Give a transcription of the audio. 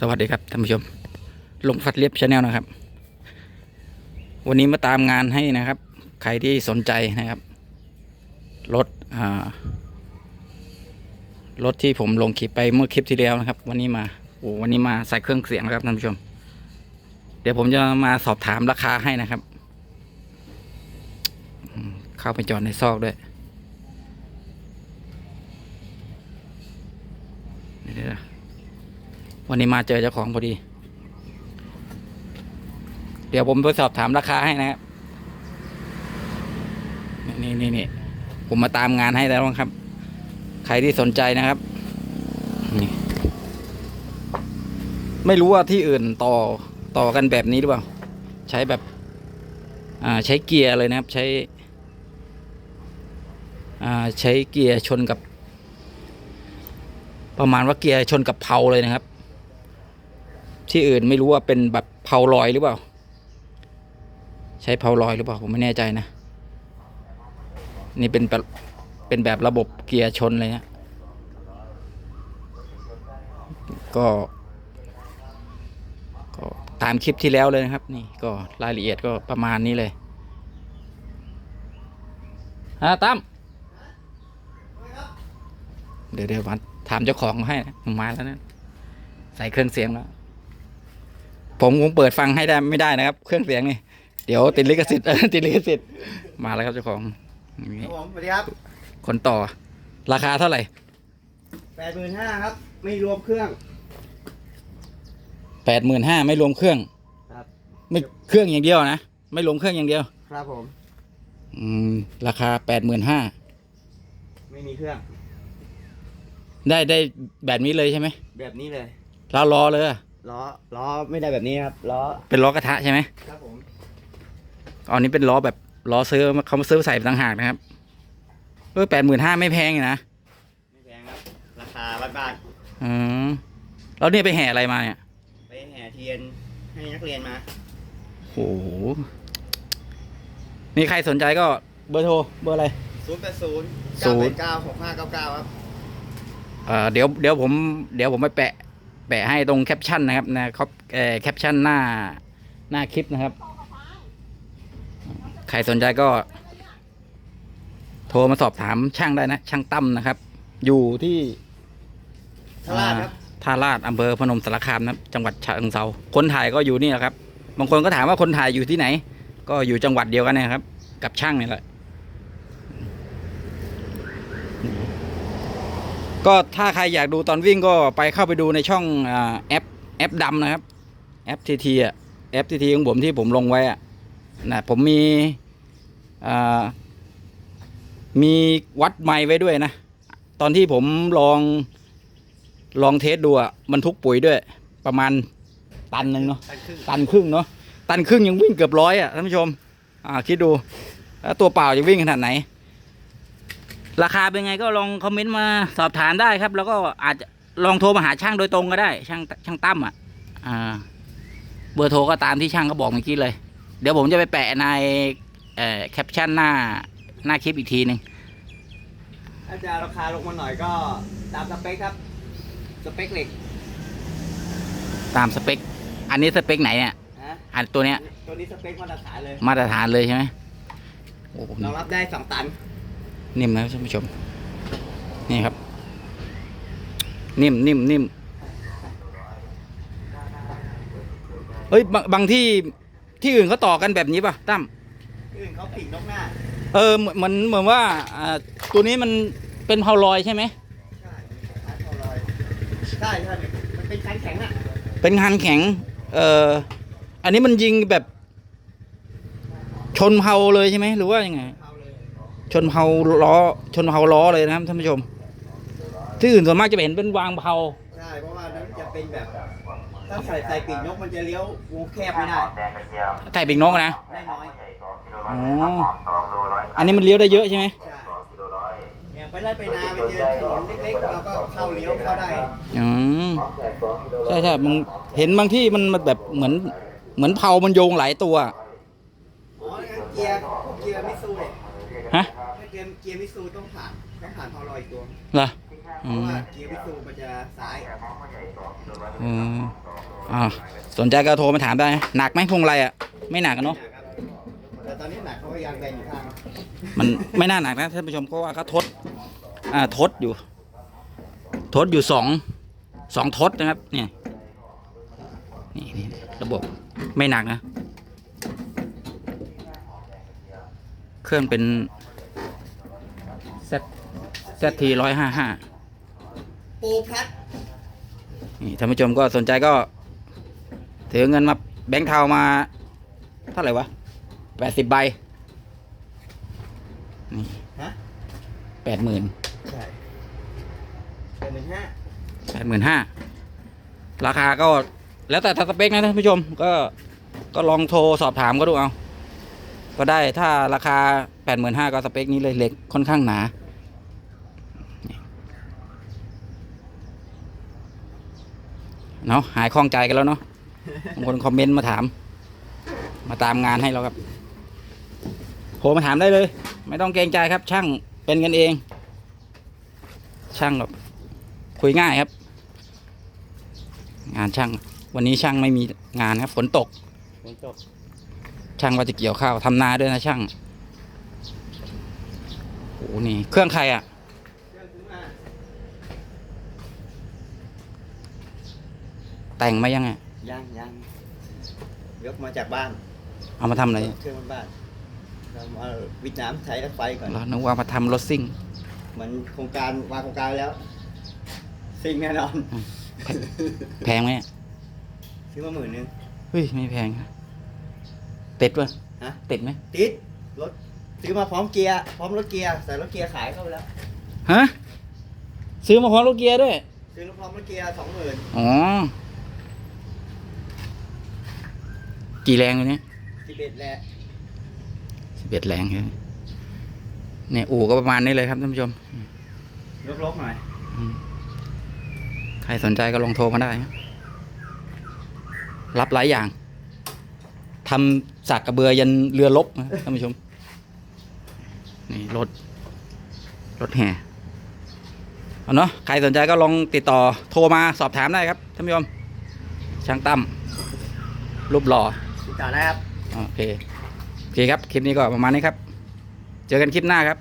สวัสดีครับท่านผู้ชม ลงฟัดเลียบชาแนลนะครับ วันนี้มาตามงานให้นะครับ ใครที่สนใจนะครับ รถอ่ารถที่ผมลงคลิปไปเมื่อคลิปที่แล้วนะครับ วันนี้มาโอ้วันนี้มาใส่เครื่องเสียงแล้วครับท่านผู้ชม เดี๋ยวผมจะมาสอบถามราคาให้นะครับ เข้าไปจอดในซอกด้วยเดี๋ยว วันนี้มาเจอเจ้าของพอดี เดี๋ยวผมไปสอบถามราคาให้นะครับ นี่นี่นี่ผมมาตามงานให้แล้วครับ ใครที่สนใจนะครับ ไม่รู้ว่าที่อื่นต่อต่อกันแบบนี้หรือเปล่า ใช้แบบ อ่าใช้เกียร์เลยนะครับ ใช้ อ่าใช้เกียร์ชนกับ ประมาณว่าเกียร์ชนกับเพลาเลยนะครับ ที่อื่นไม่รู้ว่าเป็นแบบเพลาลอยหรือเปล่า ใช้เพลาลอยหรือเปล่าผมไม่แน่ใจนะ นี่เป็นแบบเป็นแบบระบบเกียร์ชนเลยนะก็ก็ตามคลิปที่แล้วเลยนะครับ นี่ก็รายละเอียดก็ประมาณนี้เลยฮะตั้มเดี๋ยวเดี๋ยวมาถามเจ้าของให้นะมาแล้วนะใส่เครื่องเสียงแล้ว ผมคงเปิดฟังให้ได้ไม่ได้นะครับ เครื่องเสียงนี่ เดี๋ยวติดลิขสิทธิ์ ติดลิขสิทธิ์มาแล้วครับเจ้าของคนี่รับผมสวัสดีครับคนต่อ ราคาเท่าไหร่แปดหมื่นห้าครับ ไม่รวมเครื่องแปดหมื่นห้าไม่รวมเครื่อง ครับ ไม่เครื่องอย่างเดียวนะ ไม่รวมเครื่องอย่างเดียว ครับผม อืม ราคาแปดหมื่นห้าไม่มีเครื่อง ได้ได้แบบนี้เลยใช่ไหมแบบนี้เลยแล้วล้อเลยอะ ล้อล้อไม่ได้แบบนี้ครับล้อเป็นล้อกระทะใช่ไหมครับผมอันนี้เป็นล้อแบบล้อซื้อเขามาซื้อใส่ต่างหากนะครับเออแปดหมื่นห้าไม่แพงอยู่นะไม่แพงครับ ราคาบ้านอืมแล้วเนี่ยไปแห่อะไรมาเนี่ยๆไปแห่เทียนให้นักเรียนมาโอ้โหมีใครสนใจก็เบอร์โทรเบอร์อะไรศูนย์แปดศูนย์ศูเก้านแปย์ดเก้าหกห้าเก้าเก้าครับ เอ่อเดี๋ยวเดี๋ยวผมเดี๋ยวผมไปแปะ แปะให้ตรงแคปชั่นนะครับนะครับเอ่อแคปชั่นหน้าหน้าคลิปนะครับ ใครสนใจก็ โทรมาสอบถามช่างได้นะ ช่างตั้มนะครับ อยู่ที่ทาราชครับอ่าท่าลาดอำเภอพนมสารคามนะครับ จังหวัดฉะเชิงเซาคนถ่ายก็อยู่นี่แหละครับ บางคนก็ถามว่าคนถ่ายอยู่ที่ไหน ก็อยู่จังหวัดเดียวกันเนะครับ กับช่างนี่แหละ ก็ถ้าใครอยากดูตอนวิ่งก็ไปเข้าไปดูในช่องอาแอปแอปดำนะครับแอปทีทีอะแอปทีทีของผมที่ผมลงไว้อะนะผมมีอ่ามีวัดไมค์ไว้ด้วยนะ ตอนที่ผมลองลองเทสดูอะมันทุกปุ๋ยด้วย ประมาณตันหนึ่งเนาะตันครึ่งตันครึ่งเนาะตันครึ่งยังวิ่งเกือบร้อยอะท่านผู้ชมอ่าคิดดูแล้วตัวเปล่าจะวิ่งขนาดไหน ราคาเป็นไงก็ลองคอมเมนต์มาสอบถามได้ครับ แล้วก็อาจจะลองโทรมาหาช่างโดยตรงก็ได้ ช่างช่างตั้มอะอ่าเบอร์โทรก็ตามที่ช่างเขาบอกเมื่อกี้เลย เดี๋ยวผมจะไปแปะในเอ่อแคปชั่นหน้าหน้าคลิปอีกทีหนึ่งถ้าจะราคาลงมาหน่อยก็ตามสเปคครับ สเปคเหล็ก ตามสเปค อันนี้สเปคไหนเนี่ยนะอันตัวเนี้ย ตัวนี้สเปคมาตรฐานเลย มาตรฐานเลยใช่ไหมโอ้โหรองรับได้สองตัน นิ่มนะท่านผู้ชม นี่ครับ นิ่มนิ่มนิ่มเฮ้ยบางบางที่ที่อื่นเขาต่อกันแบบนี้ป่ะตั้มอื่นเขาผิดนกหน้า เออเหมือนเหมือนเหมือนว่าอ่าตัวนี้มันเป็นเพาลอยใช่ไหมใช่คันเขาลอยใช่ใช่มันเป็นคันแข็งอะเป็นงานแข็ง เอออันนี้มันยิงแบบชนเพาเลยใช่ไหมหรือว่ายังไงเขาเลย ชนเพาล้อ ชนเพาล้อเลยนะครับท่านผู้ชม ที่อื่นส่วนมากจะเห็นเป็นวางเพาใช่เพราะว่านั้นจะเป็นแบบถ้าใส่ใส่ปีกนกมันจะเลี้ยววงแคบไม่ได้ไถ่ปีกนกนะได้น้อยอ๋ออันนี้มันเลี้ยวได้เยอะใช่ไหมใช่อย่างไปไล่ไปนาไปเจอถนนเล็กๆเราก็เข้าเลี้ยวเข้าได้อืมใช่ใช่มึงเห็นบางที่มันมันแบบเหมือนเหมือนเผามันโยงหลายตัวอ๋องั้นเกียร์พวกเกียร์มิตซูเนี่ยฮะถ้า เกียร์เกียร์มิตซูต้องผ่านต้องผ่านพอลอยอีกตัวเหรอเพอืราะมว่าเกียร์มิตซูมันจะซ้ายออืมอ่าสนใจก็โทรมาถามได้นะหนักไหมพวงไรอะ ไม่หนักอะเนาะ แต่ตอนนี้หนักเขาก็ยังแบนอยู่ข้างมันไม่น่าหนักนะท่านผู้ชมเพราะว่าเขาทด อ่าทดอยู่ ทดอยู่สองสองทดนะครับ เนี่ยนี่นี่ระบบไม่หนักนะ เครื่องเป็น Z ZT ร้อยห้าห้าปูแพทนี่ท่านผู้ชมก็สนใจก็ ถือเงินมาแบงค์เทามาเท่าไหร่วะแปดสิบใบนี่ฮะแปดหมื่นใช่เป็นหนึ่งห้าแปดหมื่นห้าราคาก็แล้วแต่สเปคนะท่านผู้ชมก็ก็ลองโทรสอบถามก็ดูเอา ก็ได้ถ้าราคาแปดหมื่นห้าก็สเปคนี้เลยเหล็กค่อนข้างหนา เนาะหายคล่องใจกันแล้วเนาะบางคนคอมเมนต์มาถาม มาตามงานให้เราครับโทรมาถามได้เลย ไม่ต้องเกรงใจครับ ช่างเป็นกันเอง ช่างแบบคุยง่ายครับ งานช่าง วันนี้ช่างไม่มีงานครับ ฝนตก ฝนตก ช่างว่าจะเกี่ยวข้าวทำนาด้วยนะช่างโอ้โหนี่เครื่องใครอะ่ะ เครื่องซื้อมา แต่งมายังไงยังยังยกมาจากบ้าน เอามาทำอะไรเครื่องบ้านเรามาวิทย์น้ำใช้รถไฟก่อนเรานึกว่ามาทำรถซิ่งเหมือนโครงการวางโครงการไว้แล้วสิ่งแน่นอน แพงไหมอะซื้อมาหมื่นหนึง เฮ้ยไม่แพงนะติดปะฮะ ติดไหมติดรถซื้อมาพร้อมเกียร์พร้อมรถเกียร์ใส่รถเกียร์ขายเข้าไปแล้ว ฮะซื้อมาพร้อมรถเกียร์ด้วย ซื้อมาพร้อมรถเกียร์สองหมื่นอ๋อ กี่แรงตัวนี้สิบเอ็ดแหละสิบเอ็ดแรงครับเนี่ยอู่ก็ประมาณนี้เลยครับท่านผู้ชมลกๆหน่อยอืมใครสนใจก็ลองโทรมาได้นะรับหลายอย่างทำสากกระเบือยันเรือลบนะท่านผู้ชม นี่รถ รถแห่เอาเนาะใครสนใจก็ลองติดต่อโทรมาสอบถามได้ครับท่านผู้ชม ช่างตั้มรูปหล่อ ติดต่อได้ครับ โอเค โอเคครับ คลิปนี้ก็ประมาณนี้ครับ เจอกันคลิปหน้าครับ